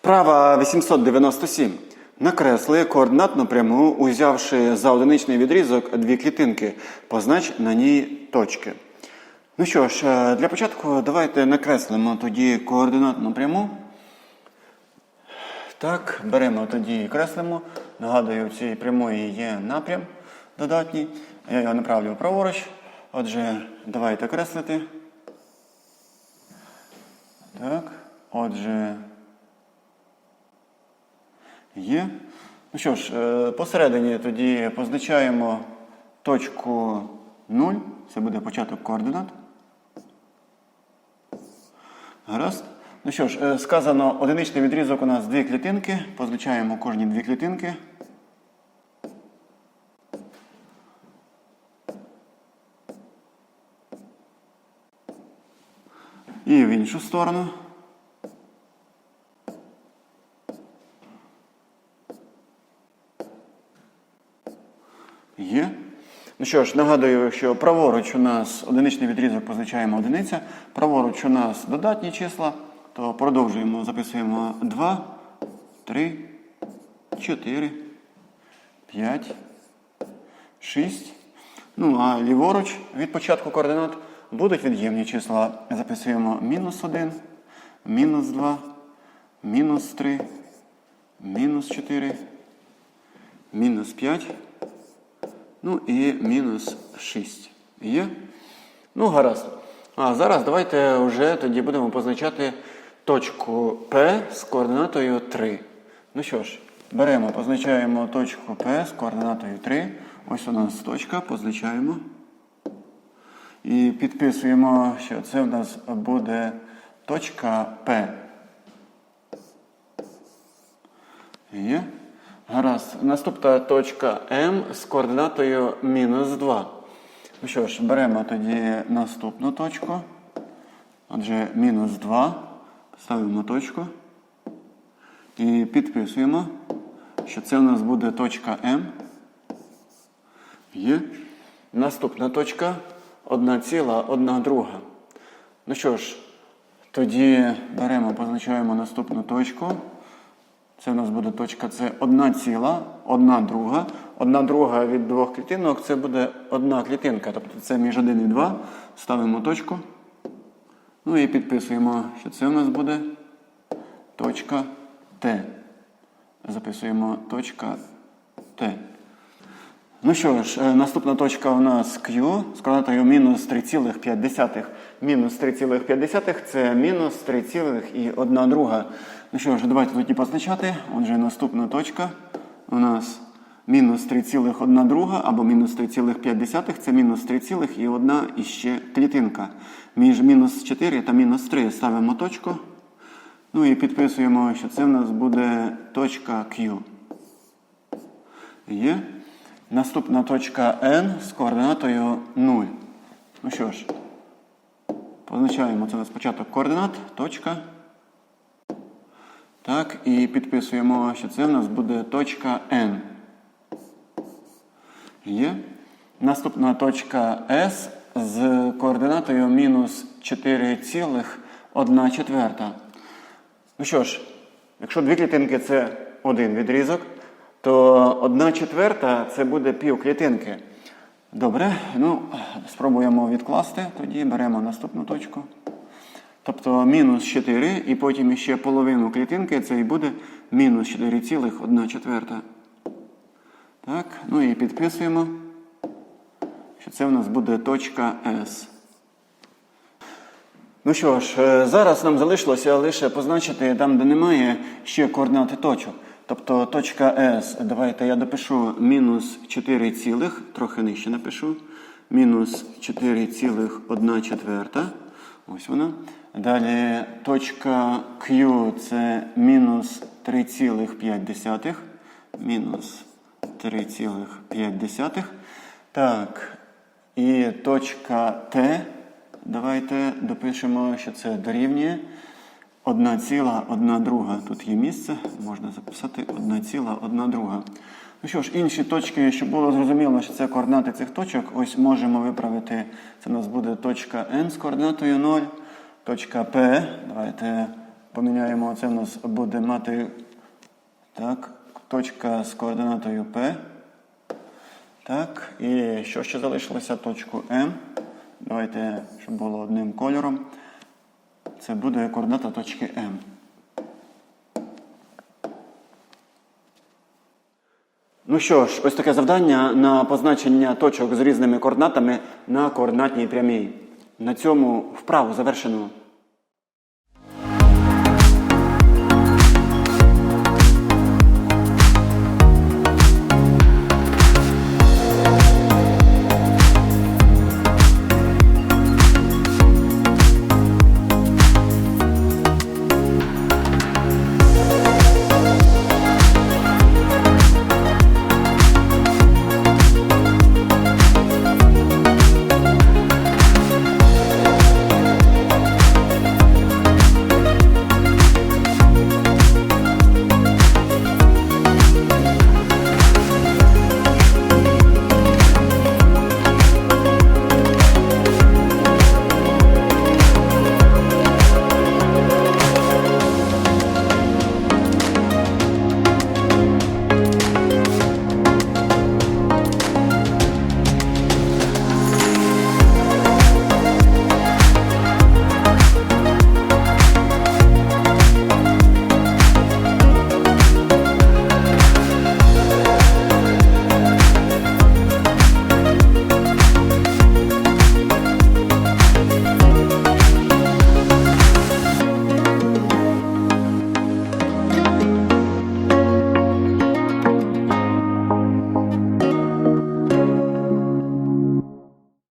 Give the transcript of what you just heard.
Вправа 897. Накресли координатну пряму, узявши за одиничний відрізок дві клітинки. Познач на ній точки. Ну що ж, е, для початку давайте накреслимо тоді координатну пряму. Так, беремо тоді і креслимо. Нагадую, у цієї прямої є напрям додатній. Я його направлю праворуч. Отже, давайте креслити. Так, отже. Є. Ну що ж, е, посередині тоді позначаємо точку 0. Це буде початок координат. Гаразд. Ну що ж, е, сказано, одиничний відрізок у нас дві клітинки. Позначаємо кожні дві клітинки. І в іншу сторону. Є. Ну що ж, нагадую, що праворуч у нас одиничний відрізок позначаємо одиниця. Праворуч у нас додатні числа, то продовжуємо, записуємо 2, 3, 4, 5, 6. Ну, а ліворуч від початку координат будуть від'ємні числа. Записуємо мінус 1, мінус 2, мінус 3, мінус 4, мінус 5. Ну і мінус 6. Є? Ну, гаразд. А зараз давайте вже тоді будемо позначати точку P з координатою 3. Ну що ж, беремо, позначаємо точку P з координатою 3. Ось у нас точка, позначаємо. І підписуємо, що це в нас буде точка P. Є? Гаразд. Наступна точка М з координатою мінус 2. Ну що ж, беремо тоді наступну точку. Отже, мінус 2. Ставимо точку. І підписуємо, що це у нас буде точка М. Є. Наступна точка 1,1 друга. Ну що ж, тоді беремо, позначаємо наступну точку. Це у нас буде точка це 1 ціла, одна друга. Одна друга від двох клітинок це буде одна клітинка. Тобто це між 1 і 2. Ставимо точку. Ну і підписуємо, що це у нас буде точка Т. Записуємо точка Т. Ну що ж, е, наступна точка у нас Q з координатою мінус 3,5. Мінус 3,5 це мінус 3,1 друга. Ну що ж, давайте тоді позначати. Отже, наступна точка у нас мінус 3,1 друга або мінус 3,5 це мінус 3,1 і ще клітинка. Між мінус 4 та мінус 3 ставимо точку. Ну і підписуємо, що це в нас буде точка Q. Є. Наступна точка N з координатою 0. Ну що ж, позначаємо це у нас початок координат, точка. Так, і підписуємо, що це в нас буде точка N. Є. Наступна точка S з координатою мінус 4,1 четверта. Ну що ж, якщо дві клітинки це один відрізок, то одна четверта це буде пів клітинки. Добре, ну, спробуємо відкласти. Тоді беремо наступну точку. Тобто мінус 4 і потім ще половину клітинки, це і буде мінус 4,1 четверта. Так, ну і підписуємо, що це в нас буде точка S. Ну що ж, е, зараз нам залишилося лише позначити там, де немає ще координати точок. Тобто точка S, давайте я допишу мінус 4, цілих, трохи нижче напишу. Мінус 4,1 четверта. Ось вона. Далі точка Q це мінус 3,5. Мінус 3,5. Так. І точка Т. Давайте допишемо, що це дорівнює 1,1 друга. Тут є місце, можна записати 1,1 друга. Ну що ж, інші точки, щоб було зрозуміло, що це координати цих точок, ось можемо виправити. Це у нас буде точка N з координатою 0, точка P. Давайте поміняємо, це в нас буде мати так, точка з координатою P. Так, і що ще залишилося? Точку М. Давайте, щоб було одним кольором. Це буде координата точки М. Ну що ж, ось таке завдання на позначення точок з різними координатами на координатній прямій. На цьому вправу завершено.